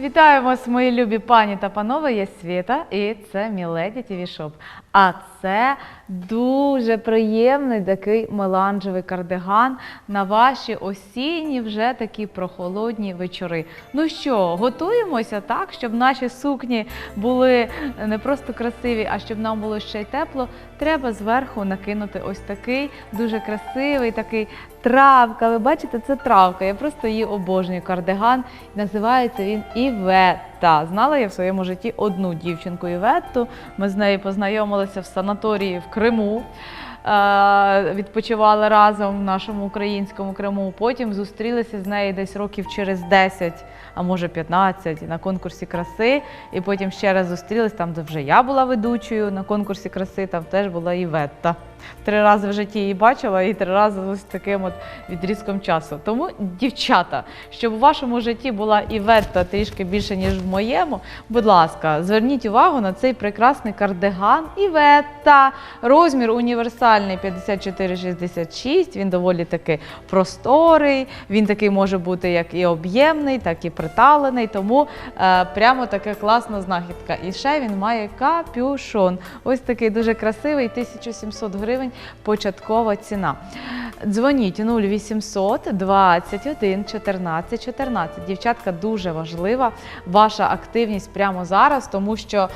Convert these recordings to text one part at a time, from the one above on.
Вітаю вас, мої любі пані та панове. Я Світа, і це Міледі Шоп. А це дуже приємний такий меланжевий кардиган на ваші осінні вже такі прохолодні вечори. Ну що, готуємося так, щоб наші сукні були не просто красиві, а щоб нам було ще й тепло. Треба зверху накинути ось такий дуже красивий, такий травка. Ви бачите, це травка. Я просто її обожнюю. Кардиган. Називається він Івета. Знала я в своєму житті одну дівчинку Іветту. Ми з нею познайомилися в санаторії в Криму. Е, Відпочивали разом в нашому українському Криму. Потім зустрілися з нею десь років через 10, а може 15 на конкурсі краси. І потім ще раз зустрілись там, де вже я була ведучою на конкурсі краси, там теж була Іветта. Три рази в житті її бачила і три рази ось таким от відрізком часу. Тому, дівчата, щоб у вашому житті була Іветта трішки більше, ніж в моєму, будь ласка, зверніть увагу на цей прекрасний кардиган Іветта. Розмір універсальний 54-66, Він доволі таки просторий. Він такий може бути як і об'ємний, так і приталений. Тому е, прямо така класна знахідка. І ще він має капюшон. Ось такий дуже красивий, 1700 гривень початкова ціна. Дзвоніть 0800 21 14 14. Дівчатка, дуже важлива ваша активність прямо зараз, тому що е,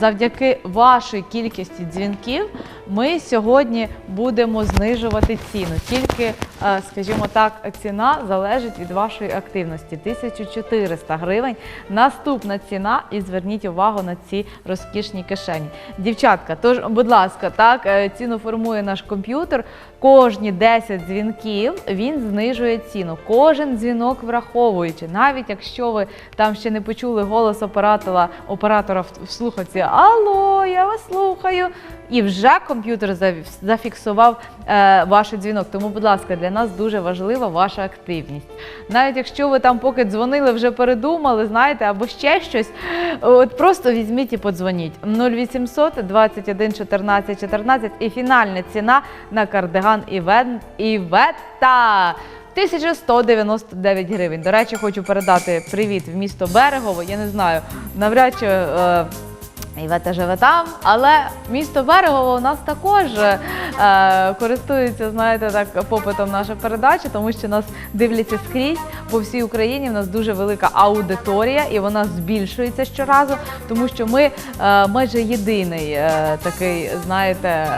завдяки вашій кількості дзвінків ми сьогодні будемо знижувати ціну. Тільки, е, скажімо так, ціна залежить від вашої активності. 1400 гривень. Наступна ціна, і зверніть увагу на ці розкішні кишені. Дівчатка, тож, будь ласка, так е, ціну формує наш комп'ютер. Кожні 10 дзвінків він знижує ціну. Кожен дзвінок враховуючи, навіть якщо ви там ще не почули голос оператора, оператора в- слухавці Алло, я вас слухаю. І вже комп'ютер зафіксував е, ваш дзвінок. Тому, будь ласка, для нас дуже важлива ваша активність. Навіть якщо ви там, поки дзвонили, вже передумали, знаєте, або ще щось, от просто візьміть і подзвоніть. 0800 21 14 14 і фінальна ціна на кардиган Івен Івета. 1199 гривень. До речі, хочу передати привіт в місто Берегово. Я не знаю, навряд чи. Е, Івета живе там, але місто Берегово у нас також е, користується, знаєте, так попитом наша передача, тому що нас дивляться скрізь по всій Україні. У нас дуже велика аудиторія, і вона збільшується щоразу, тому що ми е, майже єдиний е, такий, знаєте,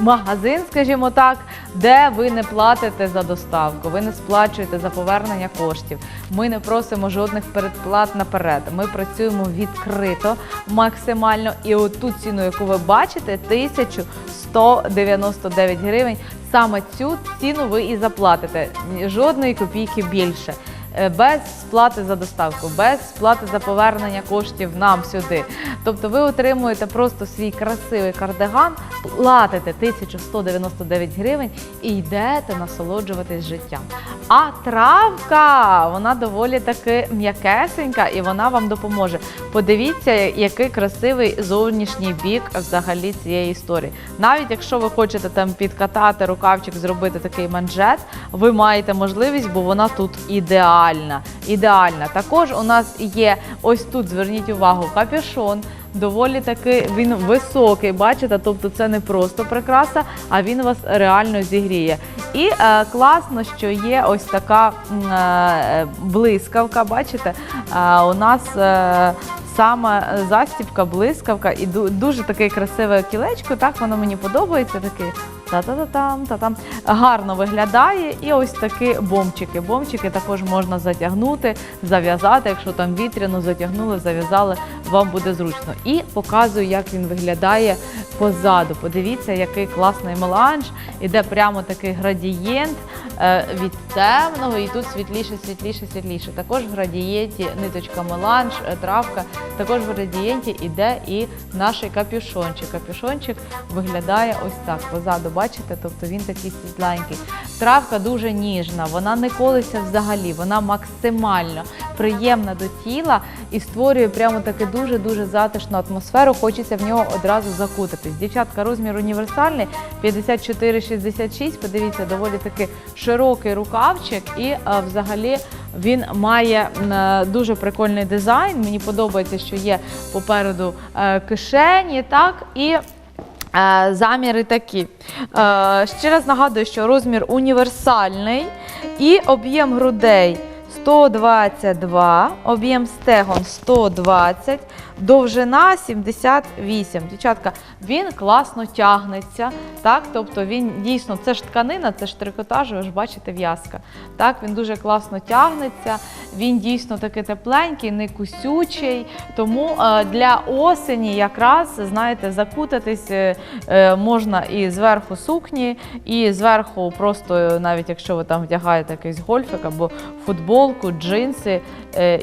магазин, скажімо так, де ви не платите за доставку, ви не сплачуєте за повернення коштів. Ми не просимо жодних передплат наперед. Ми працюємо відкрито максимально. І от ту ціну, яку ви бачите, 1199 гривень. Саме цю ціну ви і заплатите. Жодної копійки більше. Е, Без сплати за доставку, без сплати за повернення коштів нам сюди. Тобто ви отримуєте просто свій красивий кардиган, платите 1199 гривень і йдете насолоджуватись життям. А травка, вона доволі таки м'якесенька і вона вам допоможе. Подивіться, який красивий зовнішній бік взагалі цієї історії. Навіть якщо ви хочете там підкатати рукавчик, зробити такий манжет, ви маєте можливість, бо вона тут ідеальна. Ідеальна. Також у нас є ось тут, зверніть увагу, капюшон. Доволі таки він високий, бачите, тобто це не просто прикраса, а він вас реально зігріє. І е, класно, що є ось така е, блискавка. Бачите, е, у нас е, саме застібка, блискавка і ду- дуже таке красиве кілечко. Так воно мені подобається. Таке та-та-та-там, та-там. Гарно виглядає. І ось такі бомчики. Бомчики також можна затягнути, зав'язати. Якщо там вітряно затягнули, зав'язали, вам буде зручно. І показую, як він виглядає позаду. Подивіться, який класний меланж. Іде прямо такий градієнт е, від темного, і тут світліше, світліше, світліше. Також в градієнті ниточка меланж, е, травка. Також в градієнті іде і наш капюшончик. Капюшончик виглядає ось так. Позаду, бачите? Тобто він такий світленький. Травка дуже ніжна, вона не колиться взагалі, вона максимально приємна до тіла і створює прямо таке дуже-дуже затишну атмосферу. Хочеться в нього одразу закутатись. Дівчатка, розмір універсальний 54-66. Подивіться, доволі таки широкий рукавчик, і е, взагалі він має е, дуже прикольний дизайн. Мені подобається, що є попереду е, кишені, так і. Е, Заміри такі. Е, Ще раз нагадую, що розмір універсальний і об'єм грудей 122, об'єм стегон 120, довжина 78. Дівчатка, він класно тягнеться. Так? Тобто він дійсно, це ж тканина, це ж трикотаж, ви ж бачите в'язка. Так, він дуже класно тягнеться, він дійсно такий тепленький, не кусючий. Тому е, для осені якраз, знаєте, закутатись е, е, можна і зверху сукні, і зверху, просто навіть якщо ви там вдягаєте якийсь гольфик або футболку, джинси.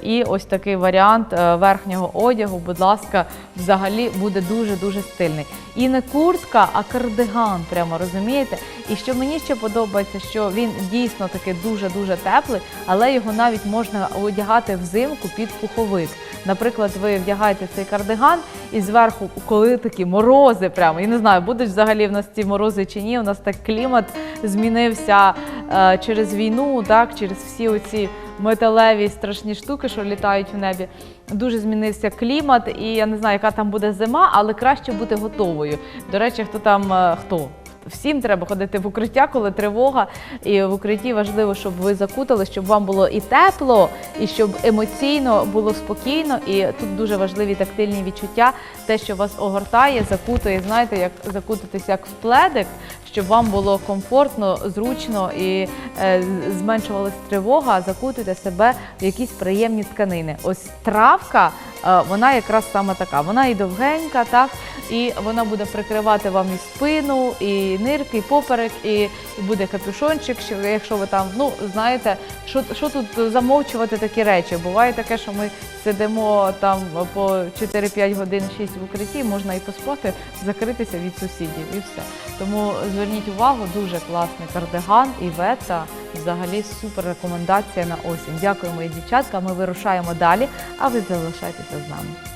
І ось такий варіант верхнього одягу, будь ласка, взагалі буде дуже-дуже стильний. І не куртка, а кардиган, прямо розумієте? І що мені ще подобається, що він дійсно таки дуже-дуже теплий, але його навіть можна одягати взимку під пуховик. Наприклад, ви вдягаєте цей кардиган і зверху, коли такі морози, прямо я не знаю, будуть взагалі в нас ці морози чи ні. У нас так клімат змінився е, через війну, так через всі оці металеві страшні штуки, що літають в небі. Дуже змінився клімат, і я не знаю, яка там буде зима, але краще бути готовою. До речі, хто там е, хто. Всім треба ходити в укриття, коли тривога. І в укритті важливо, щоб ви закутали, щоб вам було і тепло, і щоб емоційно було спокійно. І тут дуже важливі тактильні відчуття, те, що вас огортає, закутує. Знаєте, як закутатись як в пледик, щоб вам було комфортно, зручно і е, зменшувалась тривога. Закутуйте себе в якісь приємні тканини. Ось травка, е, вона якраз саме така. Вона і довгенька, так і вона буде прикривати вам і спину, і нирки, і поперек, і, буде капюшончик. Якщо ви там, ну знаєте, що, що тут замовчувати такі речі? Буває таке, що ми сидимо там по 4-5 годин 6 в укритті, можна і поспати, закритися від сусідів, і все. Тому зверніть увагу, дуже класний кардиган і вета. Взагалі супер рекомендація на осінь. Дякую, мої дівчатка. Ми вирушаємо далі, а ви залишайтеся з нами.